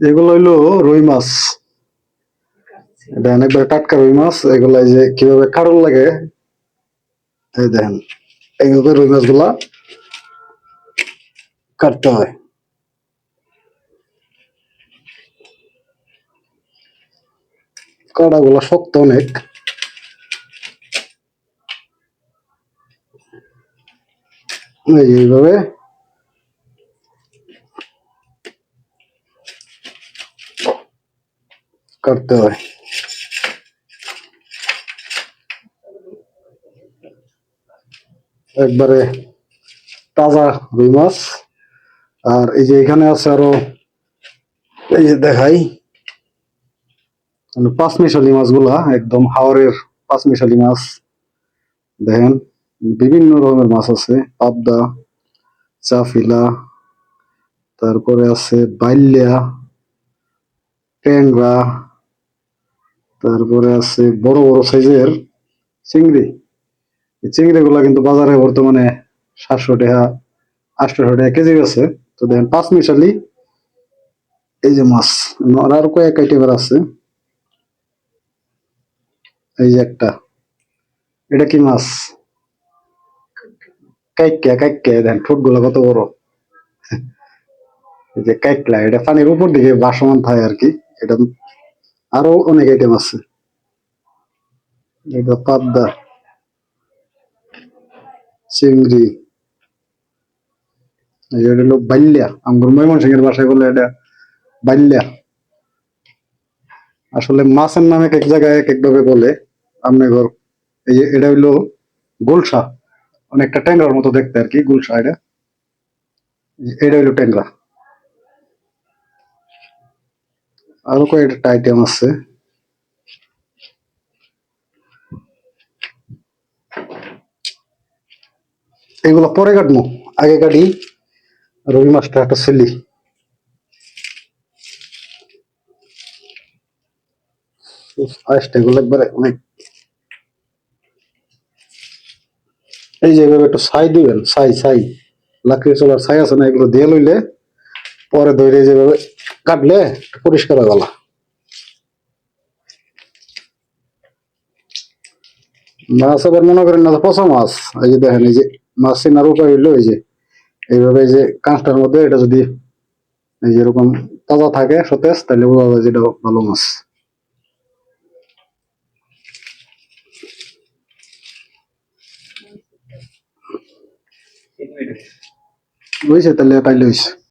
এগুলো হইল রুই মাছ। এটা অনেকবার টাটকা রুই মাছ, এগুলা যে কীভাবে কারণ লাগে, এই দেখেন, এইভাবে রুই মাছগুলা কাটতে হয়। কাটা গুলা শক্ত অনেক। এইভাবে কাটতে হয়। একবারে তাজা রুই মাছ। আর এই যে এখানে আছে আরও, এই যে দেখাই মানে পাঁচ মিশালি মাছগুলা, একদম হাওরের পাঁচ মিশালি মাছ। দেখেন, বিভিন্ন রকমের মাছ আছে, পাবদা, চাফিলা, তারপরে আছে বাইলিয়া, ট্যাংরা তারপরে আছে বড় বড় সাইজের চিংড়ি। এই চিংড়ি গুলা কিন্তু বাজারে বর্তমানে সাতশো টাকা, আটশো টাকা কেজি আছে। তো দেখেন, পাঁচ মিশালি এই যে মাছ, আর কয়েক আইটেমের আছে। এই যে একটা, এটা কি মাছ? কাইকা কাইকা দেখেন ঠোঁটগুলা কত বড়। এই যে কাইকলা এটা পানির উপর দিকে ভাসমান থাকে আর কি। এটা আরও অনেক আইটেম আছে। এটা পাবদা, চিংড়ি এটা হলো বাল্যা বলে এটা বাল্যা। আসলে মাছের নামে এক জায়গায় এক এক ভাবে বলে, আমনে ঘর, এই যে এটা হইল গুলশা। অনেকটা ট্যাংরার মতো দেখতে আর কি, গুলশা এটা। এটা হইল ট্যাংরা। আরও কয়েকটা আইটেম আছে। এগুলো পরে কাটবো, আগে কাটি, রবি মাছটা একটা ছেলি। আইসটা এগুলো এই যে এভাবে একটু ছাই দিবেন, ছাই ছাই। লাকড়ি চলার ছাই আছে না, এগুলো দিয়ে লইলে পরে ধরে যেভাবে কাটলে পরিষ্কার হয়ে গেল। মাছ আবার মনে করেন না পচা মাছ, এই যে দেখেন এই যে মাছ চেনার উপায় হইল এই যে, এইভাবে এই যে কাঁচটার মধ্যে এটা যদি এই যে এরকম তাজা থাকে সতেজ, তাহলে বোঝা যায় যে এটা ভালো মাছ। বুঝছে তাহলে, তাইলে হয়েছে